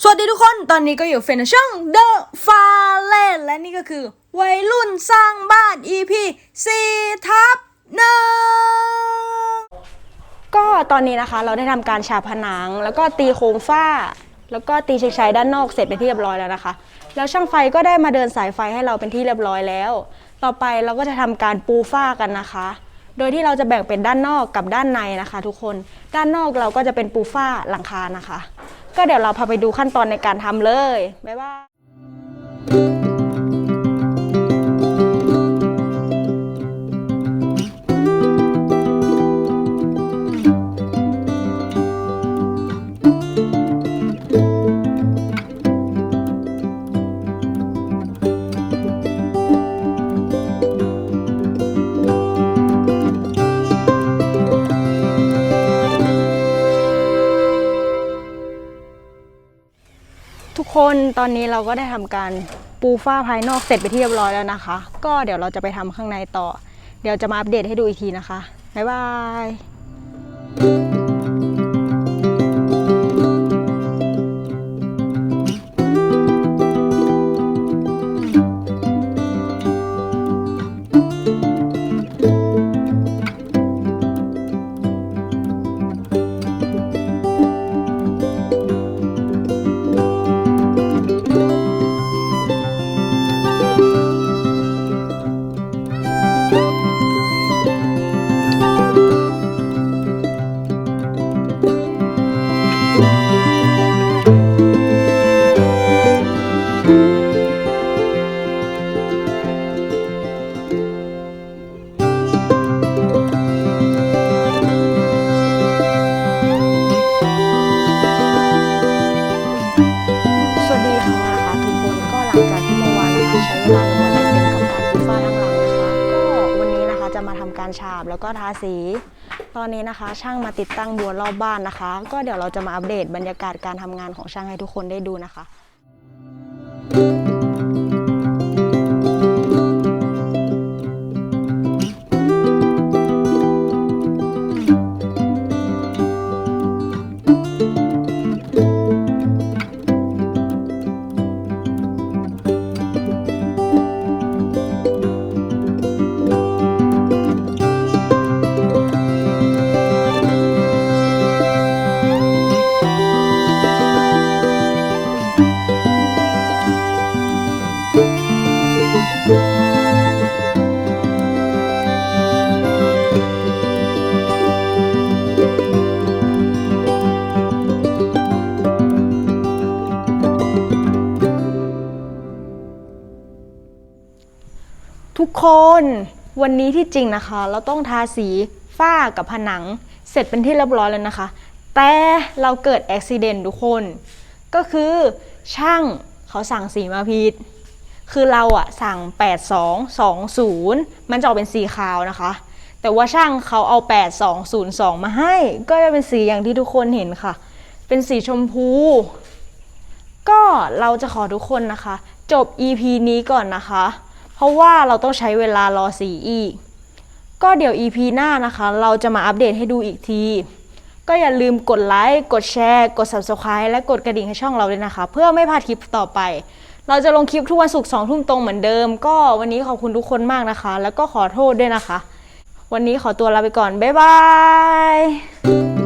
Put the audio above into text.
สวัสดีทุกคน ตอนนี้ก็อยู่เฟนช่อง The f a l e n และนี่ก็คือ วัยรุ่นสร้างบ้าน EP 4ทับหนึ่งก็ตอนนี้นะคะเราได้ทำการฉาบผนัง แล้วก็ตีโครงฝ้า แล้วก็ตีเช็คใช้ด้านนอกเสร็จเป็นที่เรียบร้อยแล้วนะคะ แล้วช่างไฟก็ได้มาเดินสายไฟให้เราเป็นที่เรียบร้อยแล้ว ต่อไปเราก็จะทำการปูฝ้ากันนะคะ โดยที่เราจะแบ่งเป็นด้านนอกกับด้านในนะคะ ทุกคน ด้านนอกเราก็จะเป็นปูฝ้าหลังคานะคะ ก็เดี๋ยวเราพาไปดูขั้นตอนในการทำเลยบ๊ายบาย คนตอนนี้เราก็ได้ทำการปูฝ้าภายนอกเสร็จไปที่เรียบร้อยแล้วนะคะ ก็เดี๋ยวเราจะไปทำข้างในต่อ เดี๋ยวจะมาอัปเดตให้ดูอีกทีนะคะ บ๊ายบาย ใช้เวลาลงมาหลายเดือนกับการปูฝ้าทั้งหลังนะคะ ก็วันนี้นะคะจะมาทำการฉาบแล้วก็ทาสี ตอนนี้นะคะ ช่างมาติดตั้งบัวรอบบ้านนะคะ ก็เดี๋ยวเราจะมาอัปเดตบรรยากาศการทำงานของช่างให้ทุกคนได้ดูนะคะ ทุกคนวันนี้ที่จริงนะคะ เราต้องทาสีฝ้ากับผนัง เสร็จเป็นที่เรียบร้อยแล้วนะคะ แต่เราเกิดอุบิเหตุทุกคน ก็คือช่างเขาสั่งสีมาผิดคือเราอะสั่ง 8220 มันจะออกเป็นสีขาวนะคะ แต่ว่าช่างเขาเอา 8202 มาให้ ก็จะเป็นสีอย่างที่ทุกคนเห็นค่ะ เป็นสีชมพู ก็เราจะขอทุกคนนะคะ จบ EP นี้ก่อนนะคะ เพราะว่าเราต้องใช้เวลารอสีอีก ก็เดี๋ยว EP หน้านะคะ เราจะมาอัปเดตให้ดูอีกที ก็อย่าลืมกดไลค์ กดแชร์ กด Subscribe และกดกระดิ่งให้ช่องเราด้วยนะคะ เพื่อไม่พลาดคลิปต่อไป เราจะลงคลิปทุกวันศุกร์สองทุ่มตรงเหมือนเดิม ก็วันนี้ขอบคุณทุกคนมากนะคะ แล้วก็ขอโทษด้วยนะคะ วันนี้ขอตัวลาไปก่อน บ๊ายบาย